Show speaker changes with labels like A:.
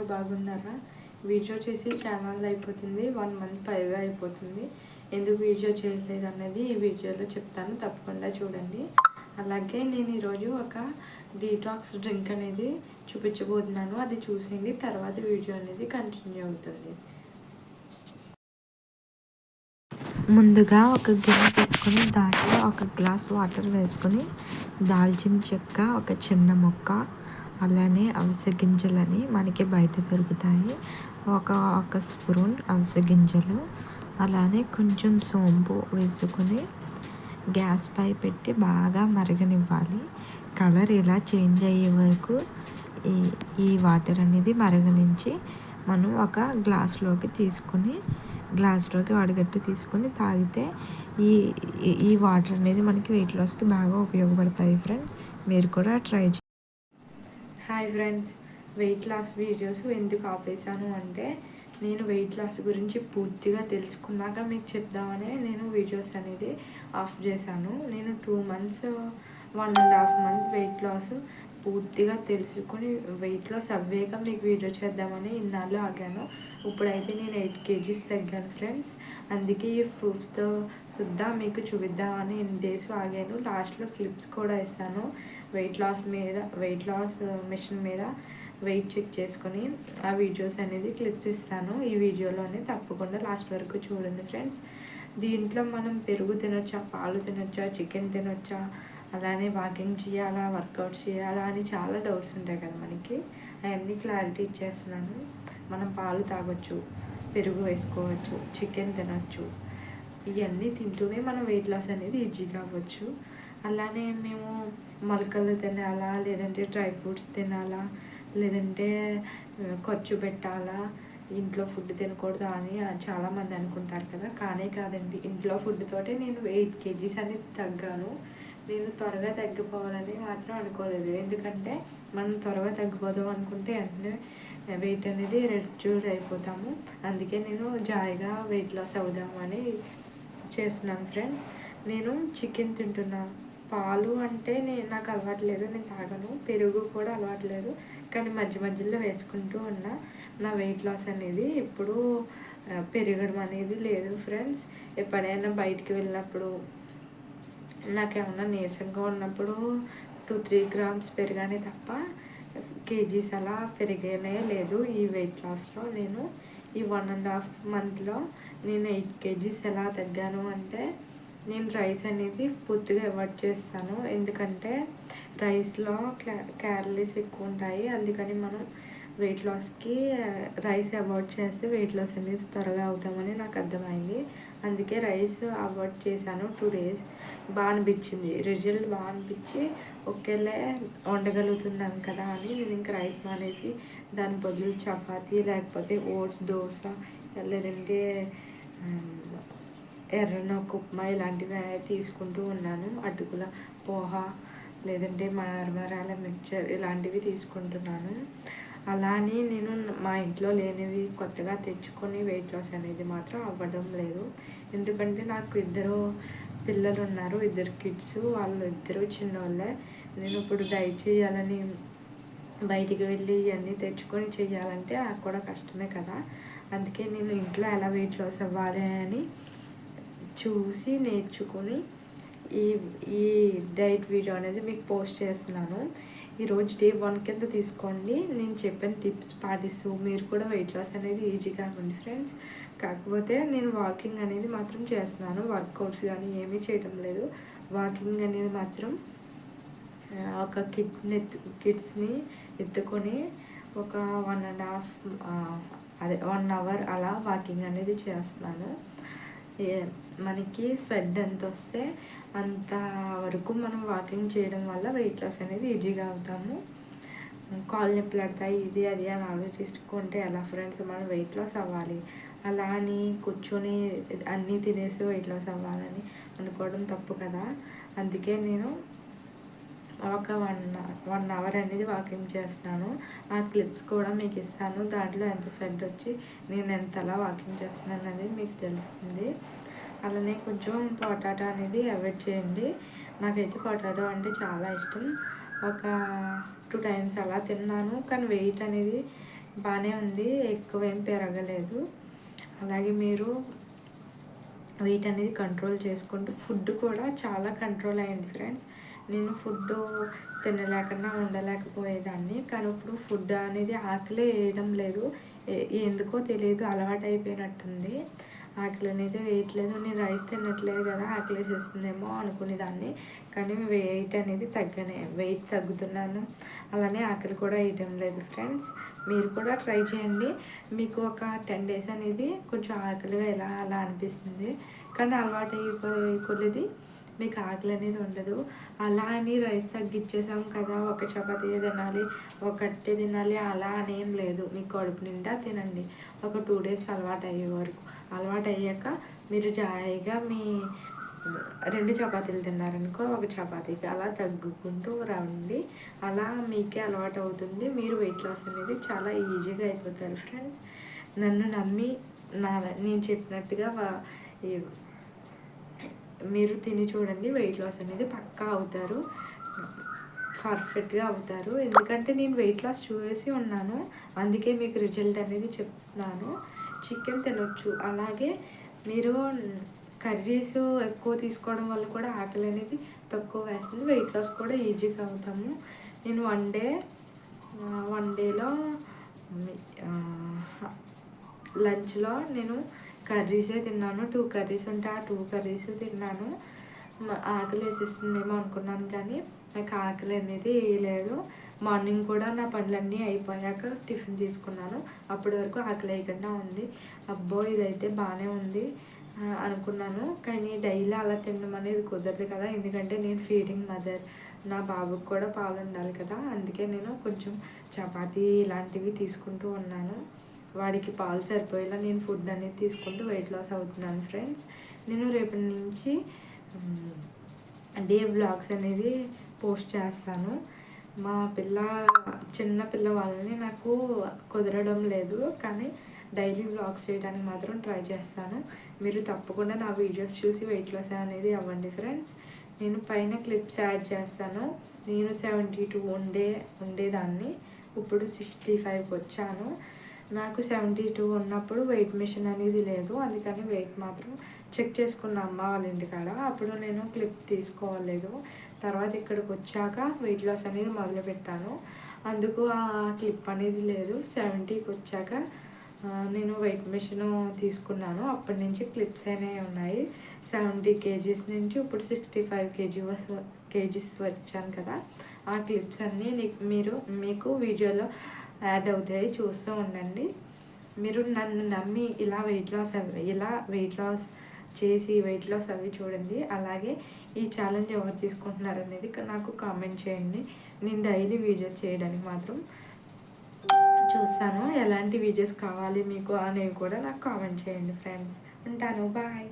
A: అందరూ బాగున్నారా? వీడియో చేసి ఛానల్ అయిపోతుంది. వన్ మంత్ పైగా అయిపోతుంది. ఎందుకు వీడియో చేయలేదు అన్నది ఈ వీడియోలో చెప్తాను. తప్పకుండా చూడండి. అలాగే నేను ఈరోజు ఒక డీటాక్స్ డ్రింక్ అనేది చూపించబోతున్నాను. అది చూసింది తర్వాత వీడియో అనేది కంటిన్యూ అవుతుంది.
B: ముందుగా ఒక గిన్నె తీసుకొని దాంట్లో ఒక గ్లాస్ వాటర్ వేసుకొని దాల్చిన చెక్క ఒక చిన్న మొక్క అలానే అవిసె గింజలని మనకి బయట దొరుకుతాయి. ఒక ఒక స్పూన్ అవిసె గింజలు అలానే కొంచెం సోంపు వేసుకొని గ్యాస్ పై పెట్టి బాగా మరగనివ్వాలి. కలర్ ఇలా చేంజ్ అయ్యే వరకు ఈ ఈ వాటర్ అనేది మరగనించి మనం ఒక గ్లాస్లోకి తీసుకొని గ్లాస్లోకి వడగట్టి తీసుకొని తాగితే ఈ ఈ వాటర్ అనేది మనకి వెయిట్ లాస్కి బాగా ఉపయోగపడతాయి ఫ్రెండ్స్. మీరు కూడా ట్రై చేయండి
A: hi friends weight loss videos ఎందుకు ఆపేసాను అంటే నేను వెయిట్ లాస్ గురించి పూర్తిగా తెలుసుకున్నాక మీకు చెప్దామనే నేను వీడియోస్ అనేది ఆఫ్ చేశాను. నేను two months one and half month weight loss పూర్తిగా తెలుసుకొని వెయిట్ లాస్ మీకు వీడియో చేద్దామని ఇన్నాళ్ళు ఆగాను. ఇప్పుడైతే నేను ఎయిట్ కేజీస్ తగ్గాను ఫ్రెండ్స్. అందుకే ఈ ఫ్రూట్స్తో సుద్దా మీకు చూపిద్దామని ఎన్ని డేస్ ఆగాను. లాస్ట్లో క్లిప్స్ కూడా ఇస్తాను వెయిట్ లాస్ మీద వెయిట్ లాస్ మిషన్ మీద వెయిట్ చెక్ చేసుకొని ఆ వీడియోస్ అనేది క్లిప్స్ ఇస్తాను. ఈ వీడియోలోనే తప్పకుండా లాస్ట్ వరకు చూడండి ఫ్రెండ్స్. దీంట్లో మనం పెరుగు తినొచ్చా పాలు తినొచ్చా చికెన్ తినొచ్చా అలానే వాకింగ్ చేయాలా వర్కౌట్ చేయాలా అని చాలా డౌట్స్ ఉంటాయి కదా మనకి. అవన్నీ క్లారిటీ ఇచ్చేస్తున్నాను. మనం పాలు తాగొచ్చు పెరుగు వేసుకోవచ్చు చికెన్ తినచ్చు. ఇవన్నీ తింటూనే మనం వెయిట్ లాస్ అనేది ఈజీగా అవ్వచ్చు. అలానే మేము మొలకలు తినాలా లేదంటే డ్రై ఫ్రూట్స్ తినాలా లేదంటే ఖర్చు పెట్టాలా ఇంట్లో ఫుడ్ తినకూడదు అని చాలామంది అనుకుంటారు కదా. కానీ కాదండి ఇంట్లో ఫుడ్ తోటే నేను ఎయిట్ కేజీస్ అనేది తగ్గాను. నేను త్వరగా తగ్గిపోవాలని మాత్రం అనుకోలేదు. ఎందుకంటే మనం త్వరగా తగ్గిపోదాం అనుకుంటే వెంటనే వెయిట్ అనేది రెడ్యూస్ అయిపోతాము. అందుకే నేను జాయిగా వెయిట్ లాస్ అవుదామని చేస్తున్నాను ఫ్రెండ్స్ నేను చికెన్ తింటున్నాను పాలు అంటే నేను నాకు అలవాటు లేదు నేను తాగను. పెరుగు కూడా అలవాటు లేదు కానీ మధ్య మధ్యలో వేసుకుంటూ ఉన్నా. నా వెయిట్ లాస్ అనేది ఎప్పుడూ పెరగడం అనేది లేదు ఫ్రెండ్స్ ఎప్పుడైనా బయటికి వెళ్ళినప్పుడు నాకేమన్నా నీరసంగా ఉన్నప్పుడు టూ త్రీ గ్రామ్స్ పెరిగానే తప్ప కేజీస్ అలా పెరిగానే లేదు ఈ వెయిట్ లాస్లో నేను ఈ వన్ అండ్ హాఫ్ మంత్లో నేను ఎయిట్ కేజీస్ ఎలా తగ్గాను అంటే నేను రైస్ అనేది పూర్తిగా అవాయిడ్ చేస్తాను. ఎందుకంటే రైస్లో క్యాలరీస్ ఎక్కువ ఉంటాయి. అందుకని మనం వెయిట్ లాస్కి రైస్ అవాయిడ్ చేస్తే వెయిట్ లాస్ అనేది త్వరగా అవుతామని నాకు అర్థమైంది. అందుకే రైస్ అవాయిడ్ చేశాను టూ డేస్ బాగా అనిపించింది రిజల్ట్ బాగా అనిపించి ఒకేలే వండగలుగుతున్నాను కదా అని నేను ఇంకా రైస్ మానేసి దాని బదులు చపాతి లేకపోతే ఓట్స్ దోశ లేదంటే ఎర్రనొక్క ఉప్మా ఇలాంటివి తీసుకుంటూ ఉన్నాను. అటుకుల పోహ లేదంటే మరమరాల మిక్చర్ ఇలాంటివి తీసుకుంటున్నాను. అలానే నేను మా ఇంట్లో లేనివి కొత్తగా తెచ్చుకొని వెయిట్ లాస్ అనేది మాత్రం అవ్వడం లేదు. ఎందుకంటే నాకు ఇద్దరు పిల్లలు ఉన్నారు ఇద్దరు కిడ్స్ వాళ్ళు ఇద్దరు చిన్నవాళ్ళే నేను ఇప్పుడు డైట్ చేయాలని బయటికి వెళ్ళి ఇవన్నీ తెచ్చుకొని చేయాలంటే అది కూడా కష్టమే కదా. అందుకే నేను ఇంట్లో ఎలా వెయిట్ లాస్ అవ్వాలి అని చూసి నేర్చుకొని ఈ ఈ డైట్ వీడియో అనేది మీకు పోస్ట్ చేస్తున్నాను. ఈరోజు డే వన్ కింద తీసుకోండి. నేను చెప్పిన టిప్స్ పాటిస్తూ మీరు కూడా వెయిట్ లాస్ అనేది ఈజీగా ఉంది ఫ్రెండ్స్. కాకపోతే నేను వాకింగ్ అనేది మాత్రం చేస్తున్నాను. వర్కౌట్స్ కానీ ఏమీ చేయడం లేదు. వాకింగ్ అనేది మాత్రం ఒక కిడ్ని కిడ్స్ని ఎత్తుకొని ఒక వన్ అండ్ హాఫ్ అదే వన్ అవర్ అలా వాకింగ్ అనేది చేస్తున్నాను. మనకి స్వెడ్ ఎంత వస్తే అంత వరకు మనం వాకింగ్ చేయడం వల్ల వెయిట్ లాస్ అనేది ఈజీగా అవుతాము. కాళ్ళు నొప్పులు పడతాయి ఇది అది అని ఆలోచించుకుంటే ఎలా ఫ్రెండ్స్ మనం వెయిట్ లాస్ అవ్వాలి? అలా అని కూర్చొని అన్నీ తినేసి వెయిట్ లాస్ అవ్వాలని అనుకోవడం తప్పు కదా. అందుకే నేను ఒక వన్ వన్ అవర్ అనేది వాకింగ్ చేస్తాను. ఆ క్లిప్స్ కూడా మీకు ఇస్తాను. దాంట్లో ఎంత స్వెడ్ వచ్చి నేను ఎంతలా వాకింగ్ చేస్తున్నాను అనేది మీకు తెలుస్తుంది. అలానే కొంచెం పొటాటో అనేది అవాయిడ్ చేయండి. నాకైతే పొటాటో అంటే చాలా ఇష్టం. ఒక టూ టైమ్స్ అలా తిన్నాను. కానీ వెయిట్ అనేది బాగానే ఉంది. ఎక్కువ ఏం పెరగలేదు. అలాగే మీరు వెయిట్ అనేది కంట్రోల్ చేసుకుంటూ ఫుడ్ కూడా చాలా కంట్రోల్ అయింది ఫ్రెండ్స్ నేను ఫుడ్ తినలేకుండా ఉండలేకపోయేదాన్ని. కానీ ఇప్పుడు ఫుడ్ అనేది ఆకలి వేయడం లేదు. ఎందుకో తెలియదు. అలవాటు అయిపోయినట్టుంది ఆకలి అనేది వేయట్లేదు. నేను రైస్ తినట్లేదు కదా ఆకలి వేసేస్తుందేమో అనుకునేదాన్ని కానీ వెయిట్ అనేది తగ్గనే వెయిట్ తగ్గుతున్నాను. అలానే ఆకలి కూడా వేయటం లేదు ఫ్రెండ్స్. మీరు కూడా ట్రై చేయండి. మీకు ఒక టెన్ డేస్ అనేది కొంచెం ఆకలిగా ఎలా అలా అనిపిస్తుంది. కానీ అలవాటు అయిపోయి కొలిది మీకు ఆకలి అనేది ఉండదు. అలా అని రైస్ తగ్గించేసాం కదా ఒక చపాతీ తినాలి ఒకటే తినాలి అలా అని ఏం లేదు. మీ కడుపు నిండా తినండి. ఒక టూ డేస్ అలవాటు అయ్యే వరకు. అలవాటు అయ్యాక మీరు జాయిగా మీ రెండు చపాతీలు తిన్నారనుకో ఒక చపాతీకి అలా తగ్గుకుంటూ రండి. అలా మీకే అలవాటు అవుతుంది మీరు వెయిట్ లాస్ అనేది చాలా ఈజీగా అయిపోతారు ఫ్రెండ్స్ నన్ను నమ్మి నా నేను చెప్పినట్టుగా మీరు తిని చూడండి వెయిట్ లాస్ అనేది పక్కా అవుతారు. పర్ఫెక్ట్గా అవుతారు. ఎందుకంటే నేను వెయిట్ లాస్ చూసి ఉన్నాను. అందుకే మీకు రిజల్ట్ అనేది చెప్తున్నాను. చికెన్ తినొచ్చు. అలాగే మీరు కర్రీస్ ఎక్కువ తీసుకోవడం వల్ల కూడా ఆకలి అనేది తక్కువ వేస్తుంది. వెయిట్ లాస్ కూడా ఈజీగా అవుతాము. నేను వన్ డే వన్ డేలో లంచ్లో నేను కర్రీసే తిన్నాను. టూ కర్రీస్ ఉంటే ఆ టూ కర్రీస్ తిన్నాను. ఆకలి వేసేస్తుందేమో అనుకున్నాను కానీ నాకు ఆకలి అనేది లేదు. మార్నింగ్ కూడా నా పనులన్నీ అయిపోయాక టిఫిన్ తీసుకున్నాను. అప్పటి వరకు ఆకలి వేయకుండా ఉంది. అబ్బో ఇదైతే బాగానే ఉంది అనుకున్నాను. కానీ డైలీ అలా తినడం అనేది కుదరదు కదా. ఎందుకంటే నేను ఫీడింగ్ మదర్. నా బాబుకి కూడా పాలు ఉండాలి కదా. అందుకే నేను కొంచెం చపాతీ ఇలాంటివి తీసుకుంటూ ఉన్నాను. వాడికి పాలు సరిపోయేలా నేను ఫుడ్ అనేది తీసుకుంటూ వెయిట్ లాస్ అవుతున్నాను ఫ్రెండ్స్. నేను రేపటి నుంచి డే బ్లాగ్స్ అనేది పోస్ట్ చేస్తాను. మా పిల్ల చిన్న పిల్ల వాళ్ళని నాకు కుదరడం లేదు కానీ డైలీ బ్లాగ్స్ చేయడానికి మాత్రం ట్రై చేస్తాను. మీరు తప్పకుండా నా వీడియోస్ చూసి వెయిట్ లాస్ అనేది అవ్వండి ఫ్రెండ్స్. నేను పైన క్లిప్స్ యాడ్ చేస్తాను. నేను సెవెంటీ టూ ఉండే ఉండేదాన్ని. ఇప్పుడు సిక్స్టీ ఫైవ్కి వచ్చాను. నాకు సెవెంటీ టూ ఉన్నప్పుడు వెయిట్ మిషన్ అనేది లేదు అందుకని వెయిట్ మాత్రం చెక్ చేసుకున్న అమ్మ వాళ్ళ ఇంటికాడ. అప్పుడు నేను క్లిప్ తీసుకోలేదు తర్వాత ఇక్కడికి వచ్చాక వెయిట్ లాస్ అనేది మొదలుపెట్టాను. అందుకు ఆ క్లిప్ అనేది లేదు. సెవెంటీకి వచ్చాక నేను వెయిట్ మిషన్ తీసుకున్నాను. అప్పటి నుంచి క్లిప్స్ అనేవి ఉన్నాయి. సెవెంటీ కేజీస్ నుంచి ఇప్పుడు సిక్స్టీ ఫైవ్ కేజీ కేజీస్ వచ్చాను కదా. ఆ క్లిప్స్ అన్నీ మీరు మీకు వీడియోలో యాడ్ అవుతాయి. చూస్తూ ఉండండి. మీరు నన్ను నమ్మి ఇలా వెయిట్ లాస్ అవి ఇలా వెయిట్ లాస్ చేసి వెయిట్ లాస్ అవి చూడండి. అలాగే ఈ ఛాలెంజ్ ఎవరు తీసుకుంటున్నారు అనేది నాకు కామెంట్ చేయండి. నేను డైలీ వీడియో చేయడానికి మాత్రం చూస్తాను. ఎలాంటి వీడియోస్ కావాలి మీకు అనేవి కూడా నాకు కామెంట్ చేయండి ఫ్రెండ్స్ ఉంటాను. బాయ్